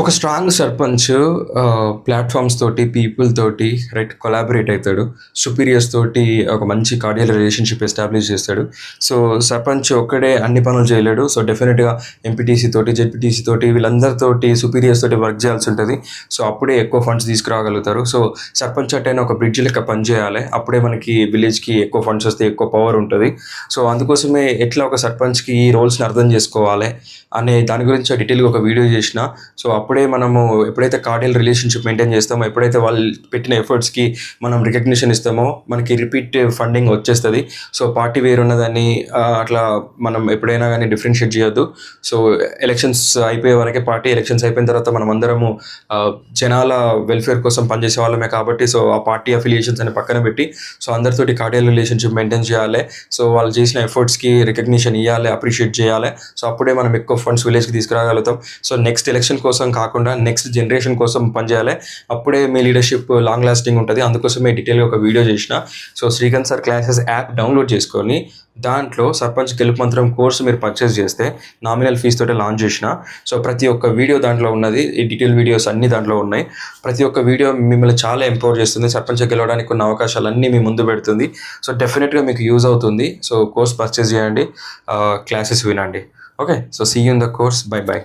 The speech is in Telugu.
ఒక స్ట్రాంగ్ సర్పంచ్ ప్లాట్ఫామ్స్ తోటి పీపుల్ తోటి రైట్ కొలాబరేట్ అవుతాడు. సుపీరియర్స్ తోటి ఒక మంచి కార్డియల్ రిలేషన్షిప్ ఎస్టాబ్లిష్ చేస్తాడు. సో సర్పంచ్ ఒక్కడే అన్ని పనులు చేయలేడు. సో డెఫినెట్గా ఎంపీటీసీ తోటి జెడ్పీటీసీ తోటి వీళ్ళందరితోటి సుపీరియర్స్ తోటి వర్క్ చేయాల్సి ఉంటుంది. సో అప్పుడే ఎక్కువ ఫండ్స్ తీసుకురాగలుగుతారు. సో సర్పంచ్ అట్టైనా ఒక బ్రిడ్జ్ లెక్క పనిచేయాలి అప్పుడే మనకి విలేజ్కి ఎక్కువ ఫండ్స్ వస్తే ఎక్కువ పవర్ ఉంటుంది. సో అందుకోసమే ఎట్లా ఒక సర్పంచ్కి ఈ రోల్స్ని అర్థం చేసుకోవాలి అనే దాని గురించి డీటెయిల్గా ఒక వీడియో చేసిన. సో అప్పుడే మనము ఎప్పుడైతే కార్డియల్ రిలేషన్షిప్ మెయింటైన్ చేస్తామో ఎప్పుడైతే వాళ్ళు పెట్టిన ఎఫర్ట్స్కి మనం రికగ్నిషన్ ఇస్తామో మనకి రిపీట్ ఫండింగ్ వచ్చేస్తుంది. సో పార్టీ వేరు ఉన్నదాన్ని అట్లా మనం ఎప్పుడైనా కానీ డిఫరెన్షియేట్ చేయొద్దు. సో ఎలక్షన్స్ అయిపోయే వరకే పార్టీ ఎలక్షన్స్ అయిపోయిన తర్వాత మనం అందరము జనాల వెల్ఫేర్ కోసం పనిచేసే వాళ్ళమే కాబట్టి సో ఆ పార్టీ అఫిలియేషన్స్ అని పక్కన పెట్టి సో అందరితోటి కార్డియల్ రిలేషన్షిప్ మెయింటైన్ చేయాలి. సో వాళ్ళు చేసిన ఎఫర్ట్స్కి రికగ్నిషన్ ఇవ్వాలి అప్రిషియేట్ చేయాలి. సో అప్పుడే మనం ఎక్కువ ఫండ్స్ విలేజ్కి తీసుకురాగలుగుతాం. సో నెక్స్ట్ ఎలక్షన్ కోసం కాకుండా నెక్స్ట్ జనరేషన్ కోసం పనిచేయాలి. అప్పుడే మీ లీడర్షిప్ లాంగ్ లాస్టింగ్ ఉంటుంది. అందుకోసమే డీటెయిల్గా ఒక వీడియో చేసిన. So Srikanth sir classes app download చేసుకొని దాంట్లో సర్పంచ్ గెలుపు మంత్రం కోర్సు మీరు పర్చేస్ చేస్తే నామినల్ ఫీజ్ తోటే లాంచ్ చేసిన. సో ప్రతి ఒక్క వీడియో దాంట్లో ఉన్నది. ఈ డీటెయిల్ వీడియోస్ అన్ని దాంట్లో ఉన్నాయి. ప్రతి ఒక్క వీడియో మిమ్మల్ని చాలా ఎంపవర్ చేస్తుంది. సర్పంచ్ గెలవడానికి ఉన్న అవకాశాలన్నీ మీ ముందు పెడుతుంది. సో డెఫినెట్గా మీకు యూజ్ అవుతుంది. సో కోర్స్ పర్చేస్ చేయండి. Uh, క్లాసెస్ వినండి. Okay so see in the course bye bye